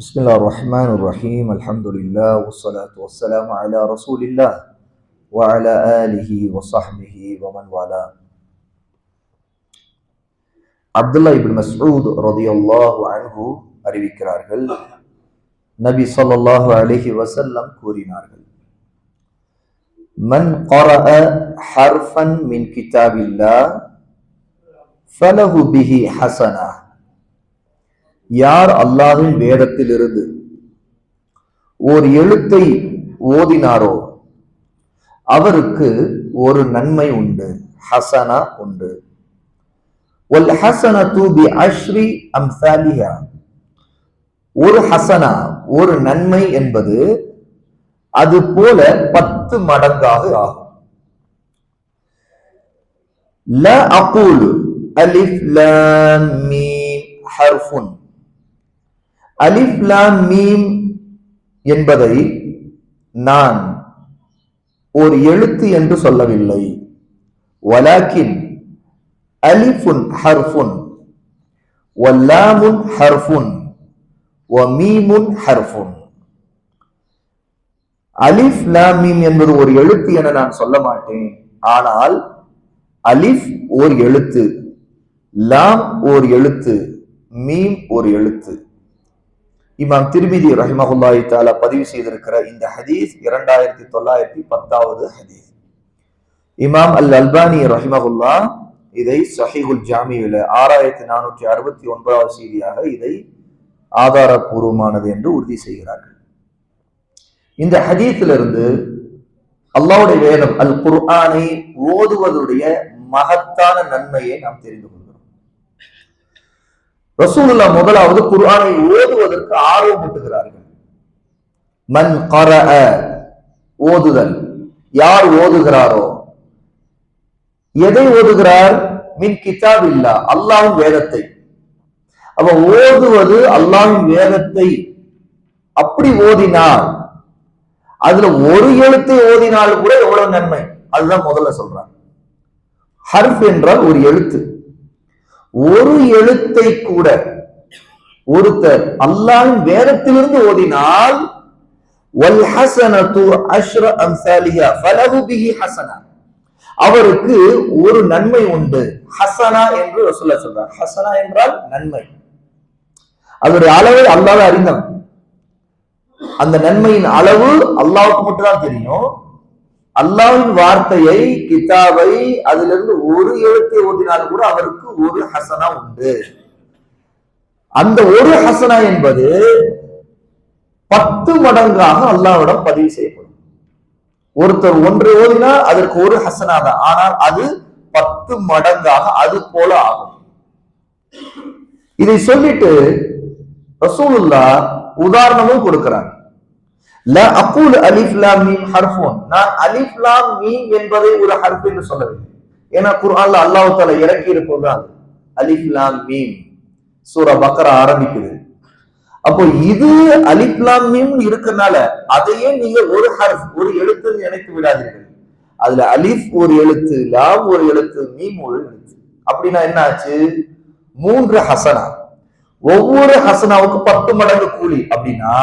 بسم الله الرحمن الرحيم الحمد لله والصلاة والسلام على رسول الله وعلى آله وصحبه ومن والاه அப்துல்லா இப்னு மஸ்ஊத் ரதியல்லாஹு அன்ஹு அறிவிக்கிறார்கள் நபி ஸல்லல்லாஹு அலைஹி வஸல்லம் கூறினார்கள் மன் قرأ حرفا من كتاب الله فله به حسنه யார் அல்லாஹ்வின் வேதத்திலிருந்து ஓர் எழுத்தை ஓதினாரோ அவருக்கு ஒரு நன்மை உண்டு ஹசனா உண்டு. ஒல் ஹசன தூபி அஸ்ரி அம்சாலியா ஒரு ஹசனா ஒரு நன்மை என்பது அது போல பத்து மடங்காக ஆகும். ல அகூல் அலிஃப் லாம் மீம் ஹர்ஃபுன். அலிஃப் லாம் மீம் என்பதை நான் ஒரு எழுத்து என்று சொல்லவில்லை. வலாக்கின் அலிஃபுன் ஹர்ஃபுன் வல்லாமுன் ஹர்ஃபுன் மீமுன் ஹர்ஃபுன். அலிஃப் லாம் மீம் என்பது ஒரு எழுத்து என நான் சொல்ல மாட்டேன். ஆனால் அலிஃப் ஓர் எழுத்து லாம் ஓர் எழுத்து மீம் ஒரு எழுத்து. இமாம் திருமிதி ரஹிமஹுல்லாஹி தாலா பதிவு செய்திருக்கிற இந்த ஹதீஸ் இரண்டாயிரத்தி தொள்ளாயிரத்தி பத்தாவது ஹதீஸ். இமாம் அல் அல்பானி ரஹிமஹுல்லா இதை சஹீகுல் ஜாமியில ஆறாயிரத்தி நானூற்றி அறுபத்தி ஒன்பதாவது செய்தியாக இதை ஆதாரபூர்வமானது என்று உறுதி செய்கிறார்கள். இந்த ஹதீஸிலிருந்து அல்லாவுடைய வேதம் அல் குர்ஆனை ஓதுவதுடைய மகத்தான நன்மையை நாம் தெரிந்து கொள்ளும் ரசூலுல்லா முதலாவது குர்ஆனை ஓதுவதற்கு ஆர்வம் ஊட்டுகிறார்கள். மன் கர ஓதுதல். யார் ஓதுகிறாரோ? எதை ஓதுகிறார்? மின் கிதாப் இல்லா அல்லாஹும் வேதத்தை. அவ ஓதுவது அல்லாஹ்வின் வேதத்தை. அப்படி ஓதினால் அதுல ஒரு எழுத்தை ஓதினாலும் கூட எவ்வளவு நன்மை? அதுதான் முதல்ல சொல்றாங்க. ஹர்ஃப் என்றால் ஒரு எழுத்து. ஒரு எழுத்தை கூட ஒருத்தர் அல்லாஹ்வின் வேதத்திலிருந்து ஓதினால் அஷ்ர பிஹி அவருக்கு ஒரு நன்மை உண்டு. ஹசனா என்று சொல்ல சொல்றார். ஹசனா என்றால் நன்மை. அதனுடைய அளவை அல்லாஹ் அறிந்தவன். அந்த நன்மையின் அளவு அல்லாவுக்கு மட்டும்தான் தெரியும். அல்லாவின் வார்த்தையை கிதாபை அதிலிருந்து ஒரு எழுத்தை ஓட்டினாலும் கூட அவருக்கு ஒரு ஹசனா உண்டு. அந்த ஒரு ஹசனா என்பது பத்து மடங்காக அல்லாவிடம் பதிவு செய்யப்படும். ஒருத்தர் ஒன்று ஓதினா அதற்கு ஒரு ஹசனா தான். ஆனால் அது பத்து மடங்காக அது போல ஆகும். இதை சொல்லிட்டு ரசூலுல்லா உதாரணமும் கொடுக்கிறாங்க ல அகூல் அலிஃப் மீம் ஹர்ஃபோன் நான் அலிஃப் லாம் மீம் என்பதை ஒரு ஹர்ஃப் என்று சொல்லவில்லை. ஏன்னா குர்ஆன்ல அல்லாஹ் தலை இறக்கி இருப்பது அது அலிஃப் லாம் மீம் சூரா பக்ரா ஆரம்பிக்குது. அப்போ இது அலிஃப்லாம் மீம் இருக்கனால அதையே நீங்க ஒரு ஹர்ஃப் ஒரு எழுத்துன்னு நினைத்து விடாதீர்கள். அதுல அலிஃப் ஒரு எழுத்து லாம் ஒரு எழுத்து மீம் ஒரு எழுத்து. அப்படின்னா என்ன ஆச்சு? மூன்று ஹசனா. ஒவ்வொரு ஹசனாவுக்கு பத்து மடங்கு கூலி. அப்படின்னா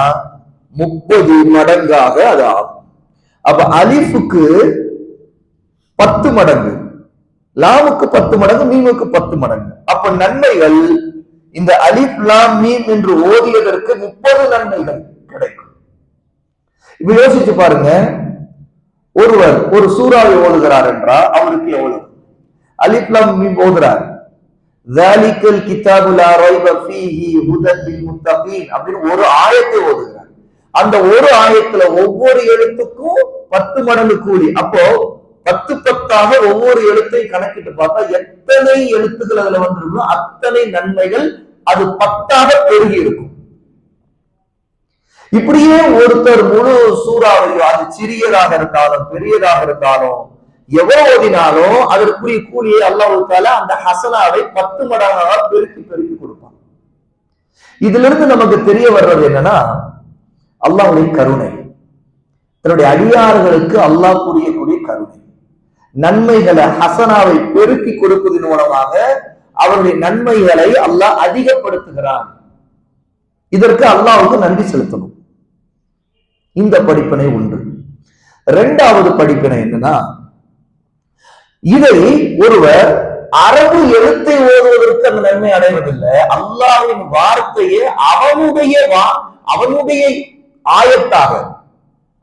முப்பது மடங்காக அது ஆகும் அப்ப அலிஃபுக்கு பத்து மடங்கு லாமுக்கு பத்து மடங்கு மீமுக்கு பத்து மடங்கு அப்ப நன்மைகள் இந்த அலிஃப் லாம் மீம் என்று ஓதியதற்கு முப்பது நன்மைகள் கிடைக்கும் இப்ப யோசிச்சு பாருங்க ஒருவர் ஒரு சூறாவை ஓதுகிறார் என்றால் அவருக்கு எவ்வளவு அலிஃப் லாம் மீம் ஓதுறார் ذَلِكَ الْكِتَابُ لَا رَيْبَ فِيهِ هُدًى لِلْمُتَّقِينَ அப்படின்னு ஒரு ஆயத்தை ஓதுகிறார் அந்த ஒரு ஆயத்துல ஒவ்வொரு எழுத்துக்கும் பத்து மடங்கு கூலி. அப்போ பத்து பத்தாக ஒவ்வொரு எழுத்தையும் கணக்கிட்டு பார்த்தா எத்தனை எழுத்துக்கள் அதுல வந்திருக்கோ அத்தனை நன்மைகள் அது பத்தாக பெருகி இருக்கும். இப்படியே ஒருத்தர் முழு சூறாவையோ அது சிறியதாக இருந்தாலும் பெரியதாக இருந்தாலும் எவ்வளவு ஓதினாலும் அதற்குரிய கூலியை அல்லாஹால அந்த ஹசனாவை பத்து மடங்காக பெருக்கி பெருக்கி கொடுப்பான். இதுல இருந்து நமக்கு தெரிய வர்றது என்னன்னா அல்லாஹுடைய கருணை. தன்னுடைய அடியார்களுக்கு அல்லாஹ் புரியக்கூடிய கருணை. நன்மைகளை ஹசனாவை பெருக்கி கொடுப்பதன் மூலமாக அவருடைய நன்மைகளை அல்லாஹ் அதிகப்படுத்துகிறான். இதற்கு அல்லாவுக்கு நன்றி செலுத்தணும். இந்த படிப்பினை ஒன்று. இரண்டாவது படிப்பினை என்னன்னா இதை ஒருவர் அரபு எழுத்தை ஓதுவதற்கு அந்த நன்மை அடைவதில்லை. அல்லாஹ்வின் வார்த்தையை அவனுடைய வா- அவனுடைய ஆயத்தாக.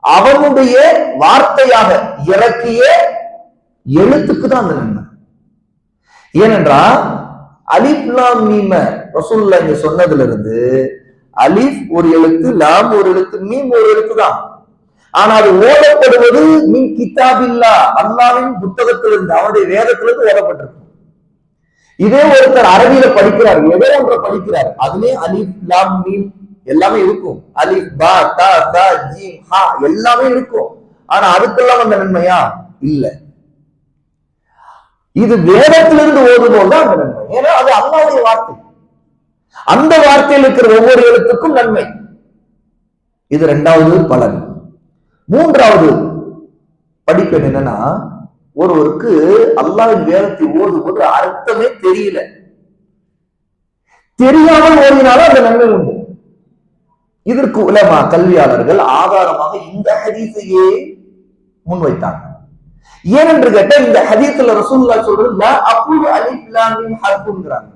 அவனுடைய வார்த்தையாக இறக்கிய எழுத்துக்கு தான் அந்த நன்மை. ஏனென்றால் அலிப் லாம் மீம ரசூல்லா இங்க சொன்னதுல இருந்து அலிஃப் ஒரு எழுத்து லாம் ஒரு எழுத்து மீம் ஒரு எழுத்து தான். ஆனா அது ஓடப்படுவது மின் கிதாபில்லா அல்லாவின் புத்தகத்திலிருந்து அவனுடைய வேதத்திலிருந்து ஓடப்பட்டிருக்கும் இதே ஒருத்தர் அரபியில படிக்கிறார் எதோ ஒன்றை படிக்கிறார். அதுலேயே அலிப் லாம் மீம் எல்லாமே இருக்கும். அலிஃப் பா தா தா ஜீம் ஹா எல்லாமே இருக்கும். ஆனா அதுக்கெல்லாம் அந்த நன்மையா? இல்ல. இது வேதத்திலிருந்து ஓதும்போது தான் அந்த நன்மை. ஏன்னா அது அல்லாவுடைய வார்த்தை. அந்த வார்த்தையில் இருக்கிற ஒவ்வொரு எழுத்துக்கும் நன்மை. இது ரெண்டாவது பலன். மூன்றாவது படிப்பெண் என்னன்னா ஒருவருக்கு அல்லாவின் வேதத்தை ஓதும்போது அர்த்தமே தெரியல. தெரியாமல் ஓதினாலும் அந்த நன்மை உண்டு. இதற்கு உலமா கல்வியாளர்கள் ஆதாரமாக இந்த ஹதீஸையே முன்வைத்தாங்க. ஏனென்று கேட்டால் இந்த ஹதீஸ்ல ரசூல்லா சொல்றது லா அகுலு மீம் ஹர்ஃபுங்கிறாங்க.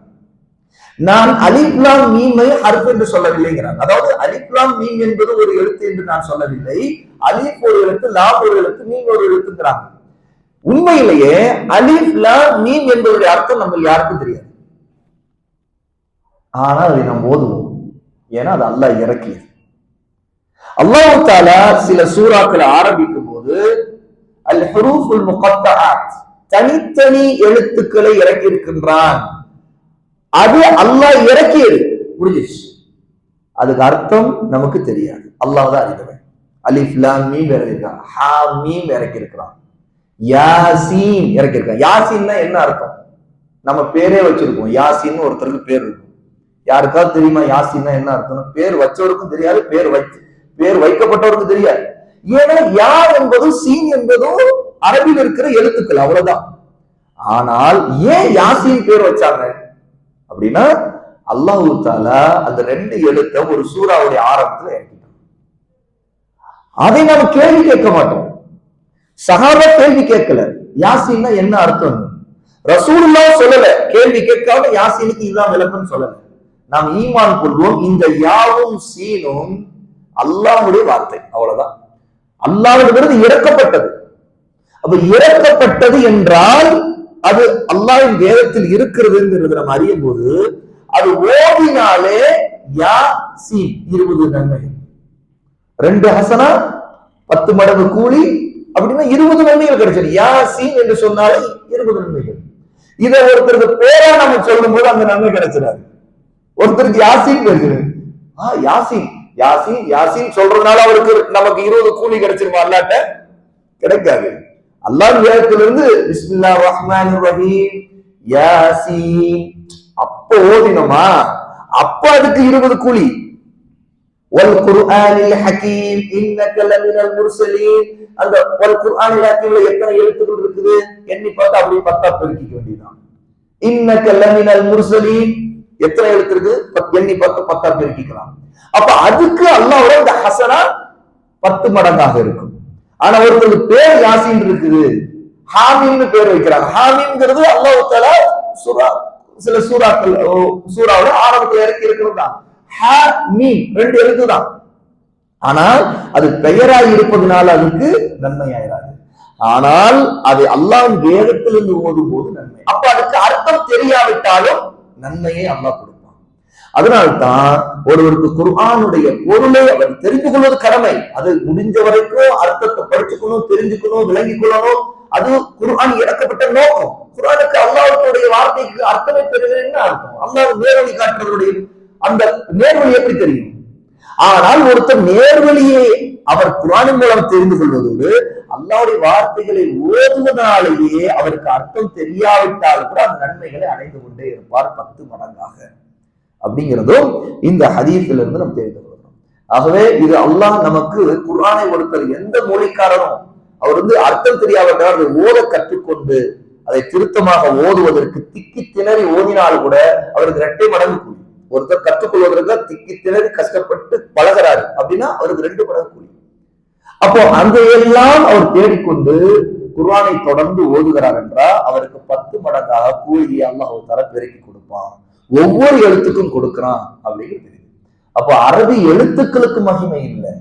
நான் அலிப்லாம் மீமை ஹர்ஃப் என்று சொல்லவில்லைங்கிறாங்க. அதாவது அலிப்லாம் மீம் என்பது ஒரு எழுத்து என்று நான் சொல்லவில்லை. அலிப் ஒரு எழுத்து லாம் ஒரு எழுத்து மீம் ஒரு எழுத்துங்கிறாங்க. உண்மையிலேயே அலிஃப் லாம் மீம் என்பதுடைய அர்த்தம் நம்ம யாருக்கும் தெரியாது. ஆனால் அதை நாம் ஓதுவோம். ஏன்னா அது அல்லாஹ் இறக்கியது அல்லாஹ் தாலா சில சூறாக்களை ஆரம்பிக்கும் போது அல் ஹுரூஃபுல் முகத்தஆத் தனித்தனி எழுத்துக்களை இறக்கி இருக்கின்றான் அது அல்லாஹ் இறக்கியது. புரிஞ்சிச்சு? அதுக்கு அர்த்தம் நமக்கு தெரியாது. அல்லாஹ் தான் அறிந்தவன். அலிஃப் லாம் மீம் இறக்கிருக்கான் ஹா மீம் இறக்கி இருக்கிறான் யாசீன் இறக்கிருக்கான் இருக்கான் யாசீன்னா என்ன அர்த்தம்? நம்ம பேரே வச்சிருக்கோம். யாசின்னு ஒருத்தருக்கு பேர் இருக்கும். யாருக்காவது தெரியுமா? யாசின்னா என்ன அர்த்தம் பேர் வச்சவருக்கும் தெரியாது பேர் வச்சு பேர் வைக்கப்பட்டவருக்கும் தெரியாது. ஏன்னா யா என்பதும் சீன் என்பதும் அரபில் இருக்கிற எழுத்துக்கள் அவ்வளவுதான். ஆனால் ஏன் யாசின் பேர் வச்சாங்க? அப்படின்னா அல்லாஹு தாலா அந்த ரெண்டு எழுத்த ஒரு சூறாவுடைய ஆரம்பத்துல இறக்கிட்டான். அதை நம்ம கேள்வி கேட்க மாட்டோம். சஹாபா கேள்வி கேட்கல. யாசின்னா என்ன அர்த்தம்? ரசூல்லா சொல்லல. கேள்வி கேட்காம யாசினுக்கு இதுதான் விளக்கம் சொல்லல. நாம் ஈமான் கொள்வோம். இந்த யாவும் சீனும் அல்லாஹுடைய வார்த்தை. அவ்வளவுதான். அல்லாஹ்விடமிருந்து இறக்கப்பட்டது. அப்ப இறக்கப்பட்டது என்றால் அது அல்லாஹின் வேதத்தில் இருக்கிறதுங்கிறது நம்ம அறியும் போது அது ஓதினாலே யா சீன். இருபது நன்மை ரெண்டு ஹசனா பத்து மடங்கு கூலி அப்படின்னா இருபது நன்மைகள் கிடைச்சது. யா சீன் என்று சொன்னாலே இருபது நன்மைகள். இதை ஒருத்தருக்கு பேரா நம்ம சொல்லும் போது அந்த நன்மை கிடைச்சிடாது. ஒருத்தருக்கு யாசின் பேசுறது ஆ யாசின். யாசின் யாசின் சொல்றதுனால அவருக்கு நமக்கு இருபது கூலி கிடைச்சிருமா அல்லாட்ட? கிடைக்காது. அல்லாஹ் வேதத்திலிருந்து பிஸ்மில்லா ரஹ்மான் ரஹீம் யாசின். அப்ப ஓதினோமா? அப்ப அதுக்கு இருபது கூலி. வல் குர்ஆனில் ஹகீம் இன்னக லமினல் முர்சலீன். அந்த வல் குர்ஆனில் ஹகீம்ல எத்தனை எழுத்துக்கள் இருக்குது? எண்ணி பார்த்தா அப்படியே பத்தா பெருக்கிக்க வேண்டியதுதான். இன்னக லமினல் முர்சலீன். எத்தனை எழுத்து இருக்கு பத்- எண்ணி பத்து பத்தா பெருக்கிக்கலாம் அப்ப அதுக்கு அல்லாவோட இந்த ஹசனா பத்து மடங்காக இருக்கும். ஆனா ஒருத்தருக்கு பேர் யாசின் இருக்குது. ஹாமின்னு பேர் வைக்கிறாங்க. ஹாமிங்கிறது அல்லாஹால சுரா சில சூறாக்கள் ஓ, சூறாவோட ஆரம்பத்துல இறக்கி இருக்கிறது தான். ஹா ரெண்டு எழுத்து தான். ஆனால் அது பெயராய் இருப்பதனால அதுக்கு நன்மையாயிராது ஆனால் அது அல்லாஹ் வேதத்திலிருந்து ஓதும் போது நன்மை. அப்ப அதுக்கு அர்த்தம் தெரியாவிட்டாலும் நன்மையை அல்லாஹ் கொடுப்பான். அதனால்தான் ஒருவருக்கு குர்ஆனுடைய பொருளை அவர் தெரிந்து கொள்வது கடமை. அது முடிஞ்ச வரைக்கும் அர்த்தத்தை படிச்சுக்கணும் தெரிஞ்சுக்கணும் விளங்கிக் கொள்ளணும். அது குர்ஆன் இறக்கப்பட்ட நோக்கம். குர்ஆனுக்கு அல்லாஹ்வுடைய வார்த்தைக்கு அர்த்தமே தெரியலன்னு அர்த்தம். அல்லாஹ் நேர்வழி காட்டுறதுடைய அந்த நேர்வழி எப்படி தெரியும்? ஆனால் ஒருத்தர் நேர்வழியை அவர் குரானின் மூலம் தெரிந்து கொள்வதோடு அல்லாவுடைய வார்த்தைகளை ஓதுவதனாலேயே அவருக்கு அர்த்தம் தெரியாவிட்டால் கூட அந்த நன்மைகளை அடைந்து கொண்டே இருப்பார் பத்து மடங்காக. அப்படிங்கிறதும் இந்த ஹதீஃபிலிருந்து நம்ம தெரிந்து கொள்ளணும் ஆகவே இது அல்லாஹ் நமக்கு குர்ஆனை ஒருத்தர் எந்த மொழிக்காரரும் அவர் வந்து அர்த்தம் தெரியாவிட்டால் அதை ஓத கற்றுக்கொண்டு அதை திருத்தமாக ஓதுவதற்கு திக்கி திணறி ஓதினால் கூட அவருக்கு இரட்டை மடங்கு கூடும் ஒருத்தர் கற்றுக்கொள்வதற்கு திக்கி திணறி கஷ்டப்பட்டு பழகுறாரு அப்படின்னா அவருக்கு ரெண்டு மடங்கு கூலி. அப்போ அந்த எல்லாம் அவர் தேடிக்கொண்டு குர்ஆனை தொடர்ந்து ஓதுகிறார் என்றால் அவருக்கு பத்து மடங்காக கூலியை அல்லாஹ் தர பெருக்கி கொடுப்பான். ஒவ்வொரு எழுத்துக்கும் கொடுக்கிறான் அப்படிங்கிறது தெரியுது. அப்போ அரபி எழுத்துக்களுக்கு மகிமை இல்லை.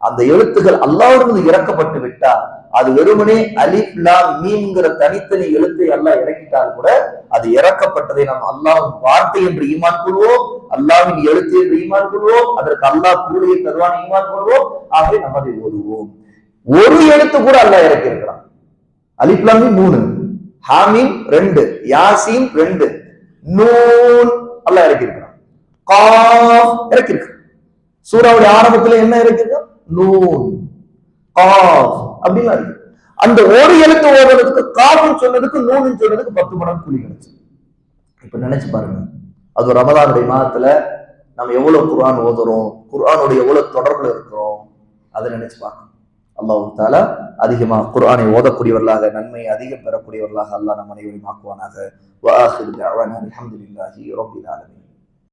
அந்த எழுத்துக்கள் அல்லாவிடமிருந்து இறக்கப்பட்டு விட்டா அது வெறுமனே அலிஃப் லாம் மீன்கிற தனித்தனி எழுத்தை அல்லாஹ் இறக்கிட்டால் கூட அது இறக்கப்பட்டதை நாம் அல்லாவின் வார்த்தை என்று ஈமான் கொள்வோம் அல்லாஹ்வின் எழுத்து என்று ஈமான் கொள்வோம் அதற்கு அல்லாஹ் கூலியை தருவான் ஈமான் கொள்வோம் ஆகவே நம்ம அதை ஓதுவோம். ஒரு எழுத்து கூட அல்லாஹ் இறக்கி இருக்கிறான் அலிஃப் மூணு ஹாமீம் ரெண்டு யாசின் ரெண்டு நூன் அல்லாஹ் இறக்கி இருக்கிறான் கா இறக்கி இருக்கு சூறாவுடைய ஆரம்பத்துல என்ன இருக்கு நூன். காஃப் அப்படின்னு இருக்கு. அந்த ஒரு எழுத்து ஓடுறதுக்கு காஃப்னு சொன்னதுக்கு நூன்னு சொன்னதுக்கு பத்து மடங்கு கூலி கிடைச்சு. இப்ப நினைச்சு பாருங்க. அது ரமதானுடைய மாதத்துல நம்ம எவ்வளவு குர்ஆன் ஓதுறோம் குர்ஆனுடைய எவ்வளவு தொடர்புல இருக்கிறோம் அதை நினைச்சு பார்க்கணும். அல்லாஹு தாலா அதிகமா குர்ஆனை ஓதக்கூடியவர்களாக நன்மை அதிகம் பெறக்கூடியவர்களாக அல்லாஹ் நம் அனைவரையும் ஆக்குவானாக. வாஹிர் தஅவானா